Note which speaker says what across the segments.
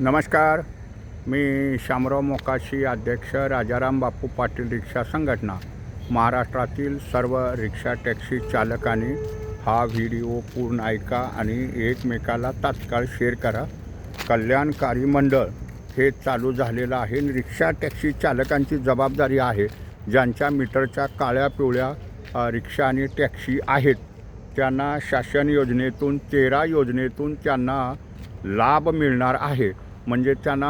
Speaker 1: नमस्कार. मी शामराव मोकाशी अध्यक्ष राजाराम बापू पाटील रिक्षा संघटना. महाराष्ट्रातील सर्व रिक्षा टॅक्सी चालकांनी हा व्हिडिओ पूर्ण ऐका आणि एकमेकाला तात्काळ शेअर करा. कल्याणकारी मंडळ हे चालू झालेलं आहे. रिक्षा टॅक्सी चालकांची जबाबदारी आहे. ज्यांच्या मीटरच्या काळ्या पिवळ्या रिक्षा आणि टॅक्सी आहेत त्यांना शासन योजनेतून तेरा योजनेतून त्यांना लाभ मिळणार आहे. म्हणजे त्यांना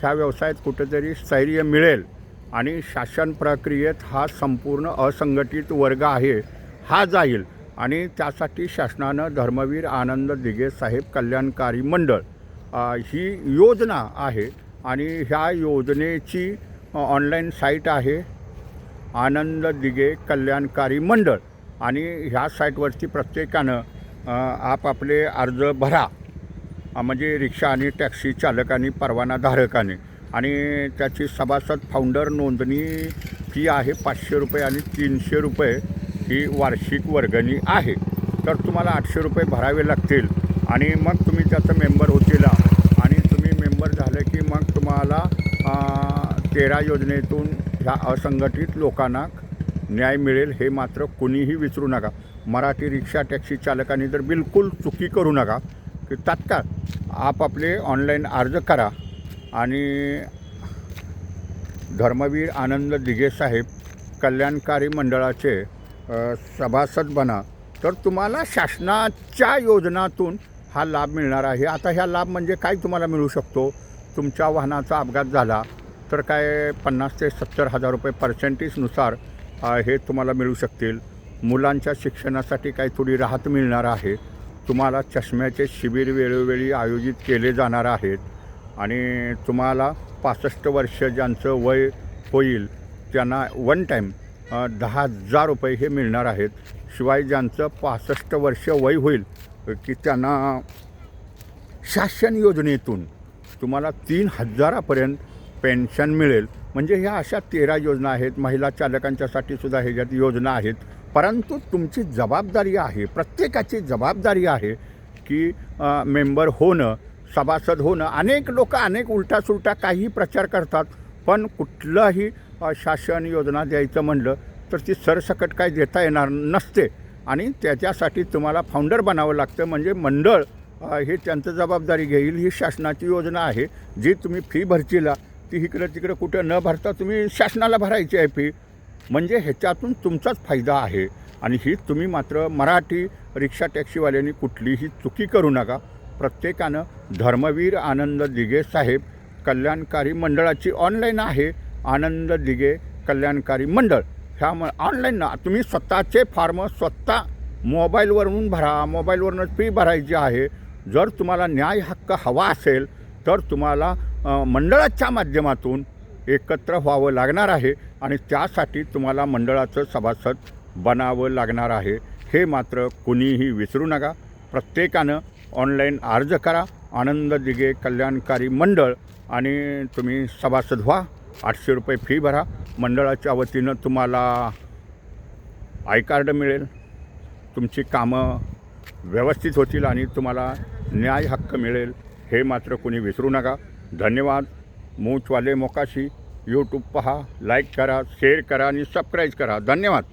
Speaker 1: ह्या व्यवसायात कुठेतरी स्थैर्य मिळेल आणि शासन प्रक्रियेत हा संपूर्ण असंघटित वर्ग आहे हा जाईल. आणि त्यासाठी शासनानं धर्मवीर आनंद दिघे साहेब कल्याणकारी मंडळ ही योजना आहे. आणि ह्या योजनेची ऑनलाईन साईट आहे आनंद दिघे कल्याणकारी मंडळ. आणि ह्या साईटवरती प्रत्येकानं आपापले अर्ज भरा. म्हणजे रिक्षा आणि टॅक्सी चालकांनी परवानाधारकाने आणि त्याची सभासद फाउंडर नोंदणी फी आहे पाचशे रुपये आणि तीनशे रुपये ही वार्षिक वर्गणी आहे. तर तुम्हाला आठशे रुपये भरावे लागतील. आणि मग तुम्ही त्याचं मेंबर होतील. आणि तुम्ही मेंबर झालं की मग तुम्हाला तेरा योजनेतून ह्या असंघटित लोकांना न्याय मिळेल हे मात्र कुणीही विसरू नका. मराठी रिक्षा टॅक्सी चालकांनी तर बिलकुल चुकी करू नका. की तात्काळ आपापले ऑनलाईन अर्ज करा आणि धर्मवीर आनंद दिगे साहेब कल्याणकारी मंडळाचे सभासद बना. तर तुम्हाला शासनाच्या योजनातून हा लाभ मिळणार आहे. आता ह्या लाभ म्हणजे काय तुम्हाला मिळू शकतो? तुमच्या वाहनाचा अपघात झाला तर काय पन्नास ते सत्तर हजार रुपये पर्सेंटेजनुसार हे तुम्हाला मिळू शकतील. मुलांच्या शिक्षणासाठी काही थोडी राहत मिळणार आहे. तुम्हाला चष्म्याचे शिबिर वेळोवेळी आयोजित केले जाणार आहेत आणि तुम्हाला पासष्ट वर्ष ज्यांचं वय होईल त्यांना वन टाईम दहा हजार रुपये हे मिळणार आहेत. शिवाय ज्यांचं पासष्ट वर्ष वय होईल की त्यांना शासन योजनेतून तुम्हाला तीन हजारापर्यंत पेन्शन मिळेल. म्हणजे ह्या अशा तेरा योजना आहेत. महिला चालकांच्यासाठी सुद्धा ह्याच्यात योजना आहेत. परंतु तुमची जबाबदारी आहे प्रत्येकाची जबाबदारी आहे की मेंबर होणं सभासद होणं. अनेक लोक अनेक उलटा सुलटा काहीही प्रचार करतात पण कुठलंही शासन योजना द्यायचं म्हणलं तर ती सरसकट काय देता येणार नसते. आणि त्याच्यासाठी तुम्हाला फाउंडर बनावं लागतं. म्हणजे मंडळ हे त्यांचं जबाबदारी घेईल. ही शासनाची योजना आहे. जी तुम्ही फी भरचीला ती इकडं तिकडं कुठं न भरता तुम्ही शासनाला भरायची आहे फी म्हणजे ह्याच्यातून तुमचाच फायदा आहे. आणि ही तुम्ही मात्र मराठी रिक्षा टॅक्सीवाल्यांनी कुठलीही चुकी करू नका. प्रत्येकानं धर्मवीर आनंद दिघे साहेब कल्याणकारी मंडळाची ऑनलाईन आहे. आनंद दिघे कल्याणकारी मंडळ. ह्या म ऑनलाईन ना तुम्ही स्वतःचे फॉर्म स्वतः मोबाईलवरून भरा. मोबाईलवरूनच फी भरायची आहे. जर तुम्हाला न्याय हक्क हवा असेल तर तुम्हाला मंडळाच्या माध्यमातून एकत्र व्हावं लागणार आहे. आणि त्यासाठी तुम्हाला मंडळाचं सभासद बनावं लागणार आहे. हे मात्र कुणीही विसरू नका. प्रत्येकानं ऑनलाईन अर्ज करा. आनंद दिघे कल्याणकारी मंडळ आणि तुम्ही सभासद व्हा. आठशे रुपये फी भरा. मंडळाच्या वतीनं तुम्हाला आय कार्ड मिळेल. तुमची कामं व्यवस्थित होतील आणि तुम्हाला न्याय हक्क मिळेल. हे मात्र कोणी विसरू नका. धन्यवाद. मूचवाले मोकाशी. यूट्यूब पहा लाईक करा शेअर करा आणि सबस्क्राईब करा. धन्यवाद.